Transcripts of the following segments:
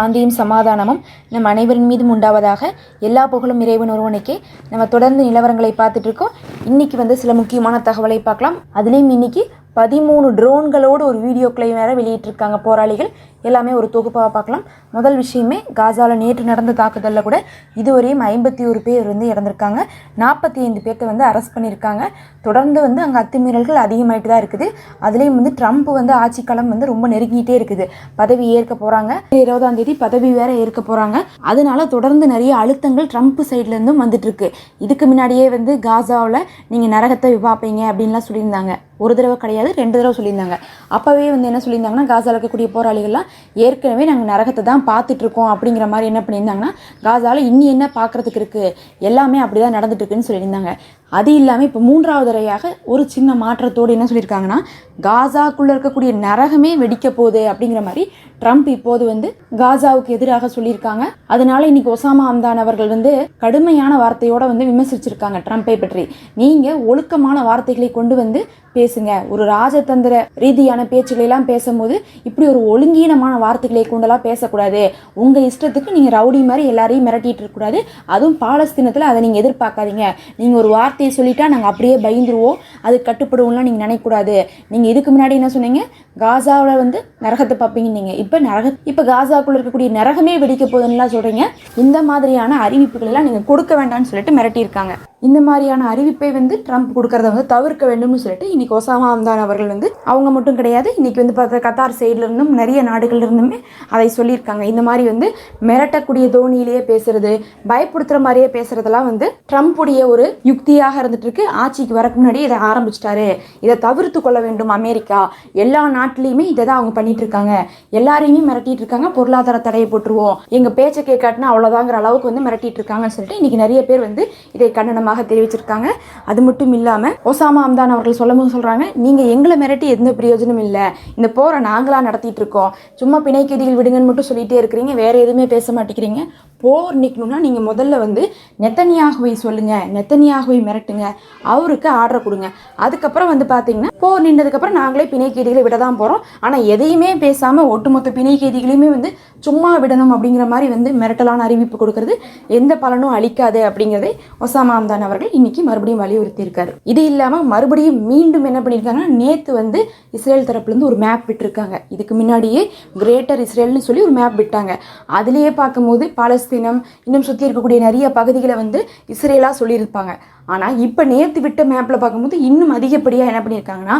சாந்தியும் சமாதானமும் நம் அனைவரின் மீதும் உண்டாவதாக எல்லா புகழும் இறைவன் ஒருவனுக்கே. நம்ம தொடர்ந்து நிலவரங்களை பார்த்துட்டு இருக்கோம். இன்னைக்கு வந்து சில முக்கியமான தகவலை பார்க்கலாம். அதுலேயும் இன்னைக்கு பதிமூணு ட்ரோன்களோடு ஒரு வீடியோக்களை வேற வெளியிட்டிருக்காங்க போராளிகள். எல்லாமே ஒரு தொகுப்பாக பார்க்கலாம். முதல் விஷயமே காசாவில் நேற்று நடந்த தாக்குதலில் கூட இதுவரையும் ஐம்பத்தி ஒரு பேர் வந்து இறந்துருக்காங்க. நாற்பத்தி ஐந்து பேர்த்த வந்து அரெஸ்ட் பண்ணியிருக்காங்க. தொடர்ந்து வந்து அங்கே அத்துமீறல்கள் அதிகமாயிட்டு தான் இருக்குது. அதுலேயும் வந்து ட்ரம்ப் வந்து ஆட்சி காலம் வந்து ரொம்ப நெருங்கிட்டே இருக்குது. பதவி ஏற்க போகிறாங்க இருபதாம் தேதி பதவி வேற ஏற்க போகிறாங்க அதனால தொடர்ந்து நிறைய அழுத்தங்கள் ட்ரம்ப் சைட்லேருந்தும் வந்துட்டு இருக்கு. இதுக்கு முன்னாடியே வந்து காசாவில் நீங்கள் நரகத்தை பார்ப்பீங்க அப்படின்லாம் சொல்லியிருந்தாங்க. ஒரு தடவை கிடையாது ரெண்டு தடவை சொல்லியிருந்தாங்க. அப்போவே வந்து என்ன சொல்லியிருந்தாங்கன்னா காசாவில் இருக்கக்கூடிய போராளிகள்லாம் ஏற்கனவே நாங்கள் நரகத்தை தான் பார்த்துட்டு இருக்கோம் அப்படிங்கிற மாதிரி என்ன பண்ணியிருந்தாங்கன்னா காசாவில் இன்னி என்ன பார்க்குறதுக்கு இருக்குது எல்லாமே அப்படி தான் நடந்துட்டு இருக்குன்னு சொல்லியிருந்தாங்க. அது இல்லாமல் இப்போ மூன்றாவது வரையாக ஒரு சின்ன மாற்றத்தோடு என்ன சொல்லியிருக்காங்கன்னா காசாக்குள்ளே இருக்கக்கூடிய நரகமே வெடிக்க போகுது அப்படிங்கிற மாதிரி ட்ரம்ப் இப்போது வந்து காசாவுக்கு எதிராக சொல்லியிருக்காங்க. அதனால இன்னைக்கு ஒசாமா அம்தான் அவர்கள் வந்து கடுமையான வார்த்தையோட வந்து விமர்சிச்சிருக்காங்க ட்ரம்ப்பை பற்றி. நீங்கள் ஒழுக்கமான வார்த்தைகளை கொண்டு வந்து பேசுங்க. ஒரு ராஜதந்திர ரீதியான பேச்சுகளை எல்லாம் பேசும்போது இப்படி ஒரு ஒழுங்கீனமான வார்த்தைகளை கொண்டெல்லாம் பேசக்கூடாது. உங்கள் இஷ்டத்துக்கு நீங்கள் ரவுடி மாதிரி எல்லாரையும் மிரட்டிட்டு இருக்கக்கூடாது. அதுவும் பாலஸ்தீனத்தில் அதை நீங்கள் எதிர்பார்க்காதீங்க. நீங்கள் ஒரு வார்த்தை வார்த்தையை சொல்லிட்டா நாங்கள் அப்படியே பயந்துருவோம். அது கட்டுப்படுவோம்லாம் நீங்கள் நினைக்கக்கூடாது. நீங்கள் இதுக்கு முன்னாடி என்ன சொன்னீங்க? காசாவில் வந்து நரகத்தை பார்ப்பீங்க நீங்கள் இப்போ நரக இப்போ காசாக்குள்ள இருக்கக்கூடிய நரகமே வெடிக்க போகுதுன்னுலாம் சொல்கிறீங்க இந்த மாதிரியான அறிவிப்புகள் எல்லாம் கொடுக்க வேண்டாம்னு சொல்லிட்டு மிரட்டியிருக்காங்க. இந்த மாதிரியான அறிவிப்பை வந்து ட்ரம்ப் கொடுக்கறத வந்து தவிர்க்க வேண்டும்னு சொல்லிட்டு இன்னைக்கு ஒசாமா அம்தான் அவர்கள் வந்து அவங்க மட்டும் கிடையாது இன்னைக்கு வந்து பார்த்தா கத்தார் சைட்லேருந்தும் நிறைய நாடுகள்லேருந்துமே அதை சொல்லியிருக்காங்க. இந்த மாதிரி வந்து மிரட்டக்கூடிய தோனியிலேயே பேசுறது பயப்படுத்துகிற மாதிரியே பேசுறதெல்லாம் வந்து ட்ரம்ப்புடைய ஒரு யுக்தியாக இருந்துட்டு இருக்கு. ஆட்சிக்கு வரக்கு முன்னாடி இதை ஆரம்பிச்சிட்டாரு. இதை தவிர்த்து கொள்ள வேண்டும் அமெரிக்கா. எல்லா நாட்டிலையுமே இதை தான் அவங்க பண்ணிட்டு இருக்காங்க. எல்லாரையுமே மிரட்டிட்டு இருக்காங்க. பொருளாதார தடையை போட்டுருவோம். எங்கள் பேச்சை கேட்காட்டினா அவ்வளோதாங்கிற அளவுக்கு வந்து மிரட்டிட்டு இருக்காங்கன்னு சொல்லிட்டு இன்னைக்கு நிறைய பேர் வந்து இதை கண்டனமாக தெரிவிச்சிருக்காங்க. அது மட்டும் இல்லாமல் ஒசாமா அம்தான் அவர்கள் சொல்லும்போது சொல்கிறாங்க நீங்கள் எங்களை மிரட்டி எந்த பிரயோஜனம் இல்லை. இந்த போரை நாங்களாக நடத்திட்டு இருக்கோம். சும்மா பிணைக்கதிகள் விடுங்கன்னு மட்டும் சொல்லிட்டே இருக்கிறீங்க. வேறு எதுவுமே பேச மாட்டேங்கிறீங்க. போர் நிற்கணும்னா நீங்கள் முதல்ல வந்து நெத்தனியாகவை சொல்லுங்க. நெத்தனியாகவை மிரட்டுங்க. அவருக்கு ஆர்டர் கொடுங்க. அதுக்கப்புறம் வந்து பார்த்தீங்கன்னா போர் நின்றதுக்கப்புறம் நாங்களே பிணைக்கேதிகளை விட தான் போகிறோம் ஆனால் எதையுமே பேசாமல் ஒட்டுமொத்த பிணைக்கேதிகளையுமே வந்து சும்மா விடணும் அப்படிங்கிற மாதிரி வந்து மிரட்டலான அறிவிப்பு கொடுக்கறது. எந்த பலனும் அளிக்காது அப்படிங்கிறதை ஒசாமா அம்தான் அவர்கள் இன்னைக்கு மறுபடியும் வலியுறுத்தி இருக்காரு இது இல்லாமல் மறுபடியும் மீண்டும் என்ன பண்ணியிருக்காங்கன்னா நேற்று வந்து இஸ்ரேல் தரப்புலேருந்து ஒரு மேப் விட்டுருக்காங்க. இதுக்கு முன்னாடியே கிரேட்டர் இஸ்ரேல்னு சொல்லி ஒரு மேப் விட்டாங்க. அதுலேயே பார்க்கும்போது பாலஸ்தீனம் இன்னும் சுற்றி இருக்கக்கூடிய நிறைய பகுதிகளை வந்து இஸ்ரேலாக சொல்லியிருப்பாங்க. ஆனால் இப்போ நேற்று விட்ட மேப்பில் பார்க்கும்போது இன்னும் அதிகப்படியாக என்ன பண்ணியிருக்காங்கன்னா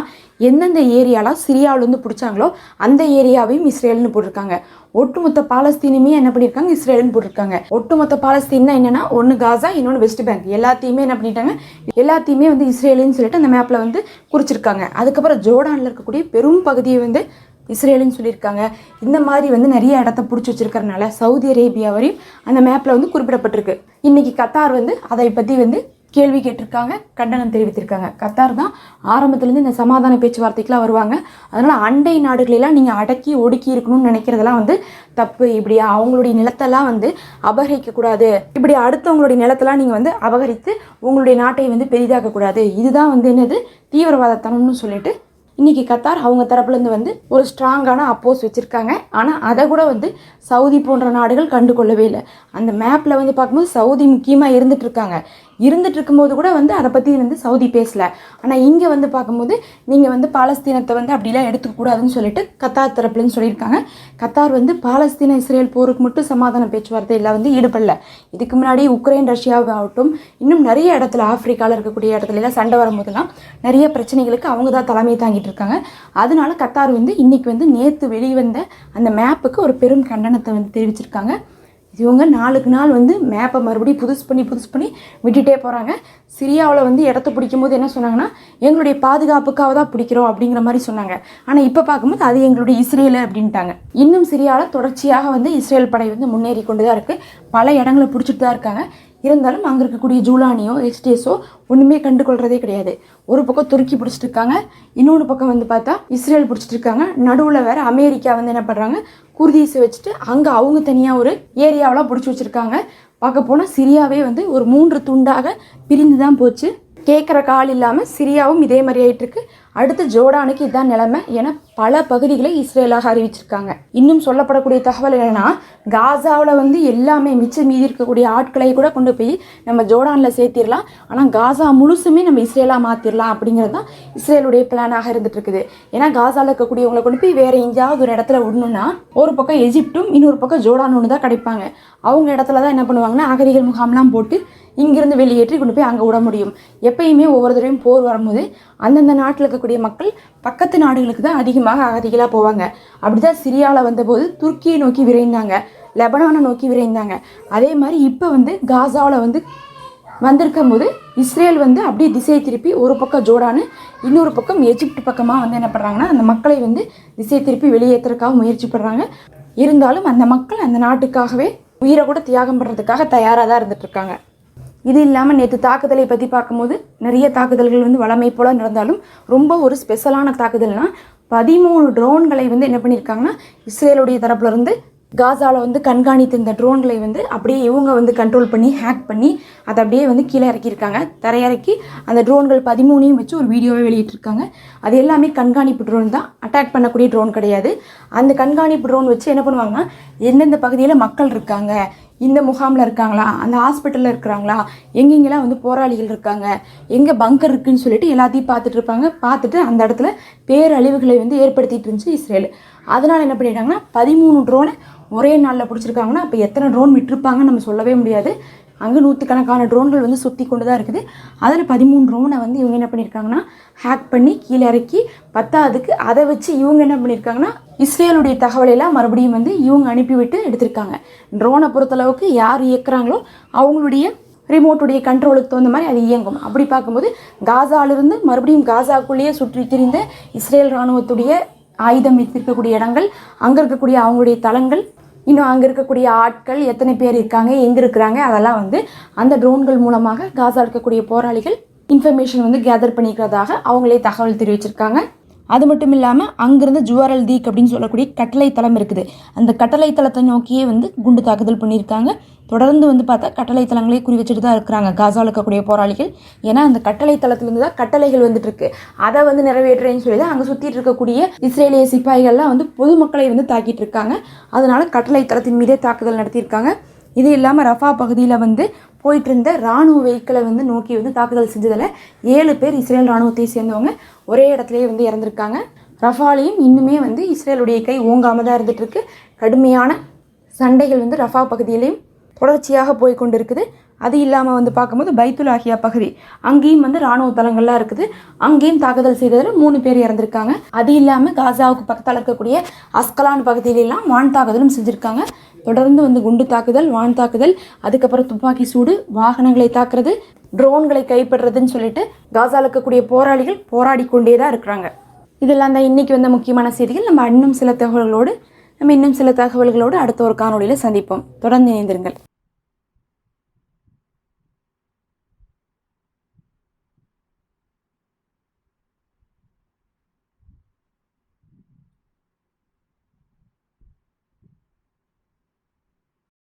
எந்தெந்த ஏரியாலாம் சிரியாவிலேருந்து பிடிச்சாங்களோ அந்த ஏரியாவையும் இஸ்ரேல்னு போட்டிருக்காங்க. ஒட்டுமொத்த பாலஸ்தீனுமே என்ன பண்ணியிருக்காங்க இஸ்ரேல்னு போட்டிருக்காங்க. ஒட்டுமொத்த பாலஸ்தீன்னா என்னென்னா ஒன்று காசா இன்னொன்று வெஸ்ட் பேங்க். எல்லாத்தையுமே என்ன பண்ணிட்டாங்க? எல்லாத்தையுமே வந்து இஸ்ரேலுன்னு சொல்லிட்டு அந்த மேப்பில் வந்து குறிச்சிருக்காங்க. அதுக்கப்புறம் ஜோர்டானில் இருக்கக்கூடிய பெரும் பகுதியை வந்து இஸ்ரேலுன்னு சொல்லியிருக்காங்க. இந்த மாதிரி வந்து நிறைய இடத்த பிடிச்சி வச்சிருக்கறனால சவுதி அரேபியா வரையும் அந்த மேப்பில் வந்து குறிப்பிடப்பட்டிருக்கு. இன்னைக்கு கத்தார் வந்து அதை பற்றி வந்து கேள்வி கேட்டிருக்காங்க கண்டனம் தெரிவித்திருக்காங்க. கத்தார் தான் ஆரம்பத்துலேருந்து இந்த சமாதான பேச்சுவார்த்தைக்கெலாம் வருவாங்க. அதனால் அண்டை நாடுகளெல்லாம் நீங்கள் அடக்கி ஒடுக்கி இருக்கணும்னு நினைக்கிறதெல்லாம் வந்து தப்பு. இப்படி அவங்களுடைய நிலத்தெல்லாம் வந்து அபகரிக்கக்கூடாது. இப்படி அடுத்தவங்களுடைய நிலத்தெல்லாம் நீங்கள் வந்து அபகரித்து உங்களுடைய நாட்டை வந்து பெரிதாக்கக்கூடாது. இதுதான் வந்து என்னது? தீவிரவாதத்தனம்னு சொல்லிட்டு இன்னைக்கு கத்தார் அவங்க தரப்புலேருந்து வந்து ஒரு ஸ்ட்ராங்கான அப்போஸ் வச்சுருக்காங்க. ஆனால் அதை கூட வந்து சவுதி போன்ற நாடுகள் கண்டு கொள்ளவே இல்லை. அந்த மேப்பில் வந்து பார்க்கும்போது சவுதி முக்கியமாக இருந்துகிட்ருக்காங்க இருந்துட்டு இருக்கும்போது கூட வந்து அதை பற்றி வந்து சவுதி பேசலை. ஆனால் இங்கே வந்து பார்க்கும்போது நீங்கள் வந்து பாலஸ்தீனத்தை வந்து அப்படிலாம் எடுத்துக்கூடாதுன்னு சொல்லிட்டு கத்தார் தரப்புலன்னு சொல்லியிருக்காங்க. கத்தார் வந்து பாலஸ்தீன இஸ்ரேல் போருக்கு மட்டும் சமாதான பேச்சுவார்த்தையில் வந்து ஈடுபடல. இதுக்கு முன்னாடி உக்ரைன் ரஷ்யாவாகட்டும் இன்னும் நிறைய இடத்துல ஆப்பிரிக்காவில் இருக்கக்கூடிய இடத்துல எல்லாம் சண்டை வரும்போதெல்லாம் நிறைய பிரச்சனைகளுக்கு அவங்க தான் தலைமை தாங்கிட்டு இருக்காங்க. அதனால கத்தார் வந்து இன்றைக்கி வந்து நேற்று வெளிவந்த அந்த மேப்புக்கு ஒரு பெரும் கண்டனத்தை வந்து தெரிவிச்சிருக்காங்க. இவங்க நாளுக்கு நாள் வந்து மேப்பை மறுபடியும் புதுசு பண்ணி புதுசு பண்ணி விட்டுட்டே போகிறாங்க சிரியாவில் வந்து இடத்த பிடிக்கும்போது என்ன சொன்னாங்கன்னா எங்களுடைய பாதுகாப்புக்காக தான் பிடிக்கிறோம் அப்படிங்கிற மாதிரி சொன்னாங்க. ஆனால் இப்போ பார்க்கும்போது அது எங்களுடைய இஸ்ரேல் அப்படின்ட்டாங்க. இன்னும் சிரியாவில் தொடர்ச்சியாக வந்து இஸ்ரேல் படை வந்து முன்னேறி கொண்டு தான் இருக்குது பல இடங்களை பிடிச்சிட்டு தான் இருக்காங்க. இருந்தாலும் அங்கே இருக்கக்கூடிய ஜூலானியோ எஸ்டேஸோ ஒன்றுமே கண்டுகொள்றதே கிடையாது. ஒரு பக்கம் துருக்கி பிடிச்சிட்டு இருக்காங்க பக்கம் வந்து பார்த்தா இஸ்ரேல் பிடிச்சிட்டு இருக்காங்க நடுவில் வேறு அமெரிக்கா வந்து என்ன பண்ணுறாங்க குர்தீஸை வச்சுட்டு அங்கே அவங்க தனியாக ஒரு ஏரியாவெலாம் பிடிச்சி வச்சுருக்காங்க. பார்க்க போனால் சிரியாவே வந்து ஒரு மூன்று துண்டாக பிரிந்து தான் போச்சு. கேட்குற கால் இல்லாமல் சிரியாவும் இதே மாதிரி ஆகிட்டுருக்கு அடுத்து ஜோர்டானுக்கு இதுதான் நிலைமை என பல பகுதிகளை இஸ்ரேலாக அறிவிச்சிருக்காங்க. இன்னும் சொல்லப்படக்கூடிய தகவல் என்னன்னா காசாவில் வந்து எல்லாமே மிச்சம் மீதி இருக்கக்கூடிய ஆட்களை கூட கொண்டு போய் நம்ம ஜோர்டானில் சேர்த்திடலாம். ஆனால் காசா முழுசுமே நம்ம இஸ்ரேலாக மாற்றிடலாம் அப்படிங்கிறது தான் இஸ்ரேலுடைய பிளானாக இருந்துட்டு இருக்குது. ஏன்னா காசாவில் இருக்கக்கூடியவங்களை கொண்டு போய் வேற எங்கேயாவது ஒரு இடத்துல விடணும்னா ஒரு பக்கம் எஜிப்டும் இன்னொரு பக்கம் ஜோர்டான் ஒன்று தான் கிடைப்பாங்க. அவங்க இடத்துல தான் என்ன பண்ணுவாங்கன்னா அகதிகள் முகாம்லாம் போட்டு இங்கிருந்து வெளியேற்றி கொண்டு போய் அங்கே விட முடியும். எப்பயுமே ஒவ்வொரு தடவையும் போர் வரும்போது அந்தந்த நாட்டில் இருக்கக்கூடிய மக்கள் பக்கத்து நாடுகளுக்கு தான் அதிகமாக அகதிகளாக போவாங்க. அப்படிதான் சிரியாவில் வந்தபோது துருக்கியை நோக்கி விரைந்தாங்க. லெபனானை நோக்கி விரைந்தாங்க. அதே மாதிரி இப்போ வந்து காசாவில் வந்து வந்திருக்கும் போது இஸ்ரேல் வந்து அப்படியே திசை திருப்பி ஒரு பக்கம் ஜோடானு இன்னொரு பக்கம் எஜிப்ட் பக்கமாக வந்து என்ன பண்ணுறாங்கன்னா அந்த மக்களை வந்து திசை திருப்பி வெளியேற்றுறதுக்காக முயற்சி பண்ணுறாங்க இருந்தாலும் அந்த மக்கள் அந்த நாட்டுக்காகவே உயிரை கூட தியாகம் பண்ணுறதுக்காக தயாராக தான் இருந்துகிட்ருக்காங்க இது இல்லாமல் நேற்று தாக்குதலை பற்றி பார்க்கும்போது நிறைய தாக்குதல்கள் வந்து வளமை போல நடந்தாலும் ரொம்ப ஒரு ஸ்பெஷலான தாக்குதல்னா பதிமூணு ட்ரோன்களை வந்து என்ன பண்ணியிருக்காங்கன்னா இஸ்ரேலுடைய தரப்புலேருந்து காசாவில் வந்து கண்காணித்த இந்த ட்ரோன்களை வந்து அப்படியே இவங்க வந்து கண்ட்ரோல் பண்ணி ஹேக் பண்ணி அதை அப்படியே வந்து கீழே இறக்கியிருக்காங்க. தரையிறக்கி அந்த ட்ரோன்கள் பதிமூணையும் வச்சு ஒரு வீடியோவை வெளியிட்டிருக்காங்க. அது எல்லாமே கண்காணிப்பு ட்ரோன் தான். அட்டாக் பண்ணக்கூடிய ட்ரோன் கிடையாது. அந்த கண்காணிப்பு ட்ரோன் வச்சு என்ன பண்ணுவாங்கன்னா எந்தெந்த பகுதியில் மக்கள் இருக்காங்க இந்த முகாமில் இருக்காங்களா? அந்த ஹாஸ்பிட்டலில் இருக்கிறாங்களா? எங்கெங்கெல்லாம் வந்து போராளிகள் இருக்காங்க? எங்கே பங்கர் இருக்குன்னு சொல்லிட்டு எல்லாத்தையும் பார்த்துட்டு இருப்பாங்க. பார்த்துட்டு அந்த இடத்துல பேரழிவுகளை வந்து ஏற்படுத்திட்டு இருந்துச்சு இஸ்ரேல். அதனால் என்ன பண்ணிட்டாங்கன்னா பதிமூணு ட்ரோனை ஒரே நாளில் பிடிச்சிருக்காங்கன்னா அப்போ எத்தனை ட்ரோன் விட்டுருப்பாங்கன்னு நம்ம சொல்லவே முடியாது. அங்கே நூற்றுக்கணக்கான ட்ரோன்கள் வந்து சுற்றி கொண்டு தான் இருக்குது. அதில் பதிமூணு ட்ரோனை வந்து இவங்க என்ன பண்ணியிருக்காங்கன்னா ஹேக் பண்ணி கீழே இறக்கி பத்தாவதுக்கு அதை வச்சு இவங்க என்ன பண்ணியிருக்காங்கன்னா இஸ்ரேலுடைய தகவலையெல்லாம் மறுபடியும் வந்து இவங்க அனுப்பிவிட்டு எடுத்திருக்காங்க. ட்ரோனை பொறுத்தளவுக்கு யார் இயக்குறாங்களோ அவங்களுடைய ரிமோட்டுடைய கண்ட்ரோலுக்கு தகுந்த மாதிரி அது இயங்கும். அப்படி பார்க்கும்போது காசாலிருந்து மறுபடியும் காசாக்குள்ளேயே சுற்றி திரிந்த இஸ்ரேல் இராணுவத்துடைய ஆயுதம் வைத்திருக்கக்கூடிய இடங்கள் அங்கே இருக்கக்கூடிய அவங்களுடைய தளங்கள் இன்னும் அங்கே இருக்கக்கூடிய ஆட்கள் எத்தனை பேர் இருக்காங்க எங்கே இருக்கிறாங்க அதெல்லாம் வந்து அந்த ட்ரோன்கள் மூலமாக காசா இருக்கக்கூடிய போராளிகள் இன்ஃபர்மேஷன் வந்து கேதர் பண்ணிக்கிறதாக அவங்களே தகவல் தெரிவிச்சிருக்காங்க. அது மட்டும் இல்லாமல் அங்கிருந்து ஜுவாரல் தீக் அப்படின்னு சொல்லக்கூடிய கட்டளை தளம் இருக்குது. அந்த கட்டளை தளத்தை நோக்கியே வந்து குண்டு தாக்குதல் பண்ணியிருக்காங்க. தொடர்ந்து வந்து பார்த்தா கட்டளை தளங்களே குறி வச்சுட்டு தான் இருக்கிறாங்க. காசாவில் இருக்கக்கூடிய போராளிகள். ஏன்னா அந்த கட்டளை தளத்துலேருந்து தான் கட்டளைகள் வந்துட்டு இருக்கு. அதை வந்து நிறைவேற்றுறேன்னு சொல்லி தான் அங்கே சுற்றிட்டு இருக்கக்கூடிய இஸ்ரேலிய சிப்பாய்கள்லாம் வந்து பொதுமக்களை வந்து தாக்கிட்டு இருக்காங்க. அதனால கட்டளை தளத்தின் மீதே தாக்குதல் நடத்தியிருக்காங்க. இது இல்லாமல் ரஃபா பகுதியில் வந்து போயிட்டு இருந்த ராணுவ வெஹிக்கிளை வந்து நோக்கி வந்து தாக்குதல் செஞ்சதில் ஏழு பேர் இஸ்ரேல் ராணுவத்தை சேர்ந்தவங்க ஒரே இடத்துலேயே வந்து இறந்துருக்காங்க. ரஃபாலையும் இன்னுமே வந்து இஸ்ரேலுடைய கை ஓங்காமல் தான் இருந்துகிட்டு இருக்கு. கடுமையான சண்டைகள் வந்து ரஃபா பகுதியிலையும் தொடர்ச்சியாக போய் கொண்டு இருக்குது அது இல்லாமல் வந்து பார்க்கும்போது பைத்துல் ஆகியா பகுதி. அங்கேயும் வந்து ராணுவ தளங்கள்லாம் இருக்குது. அங்கேயும் தாக்குதல் செய்ததில் மூணு பேர் இறந்துருக்காங்க. அது இல்லாமல் காசாவுக்கு பக்கத்தில் இருக்கக்கூடிய அஸ்கலான் பகுதியிலெல்லாம் வான் தாக்குதலும் செஞ்சுருக்காங்க. தொடர்ந்து வந்து குண்டு தாக்குதல் வான் தாக்குதல் அதுக்கப்புறம் துப்பாக்கி சூடு வாகனங்களை தாக்குறது ட்ரோன்களை கைப்பற்றுறதுன்னு சொல்லிட்டு காசாவில் இருக்கக்கூடிய போராளிகள் போராடி கொண்டே தான் இருக்கிறாங்க. இதெல்லாம் தான் இன்றைக்கி வந்த முக்கியமான செய்திகள். நம்ம இன்னும் சில தகவல்களோடு நம்ம இன்னும் சில தகவல்களோடு அடுத்த ஒரு காணொலியில் சந்திப்போம். தொடர்ந்து இணைந்திருங்கள்.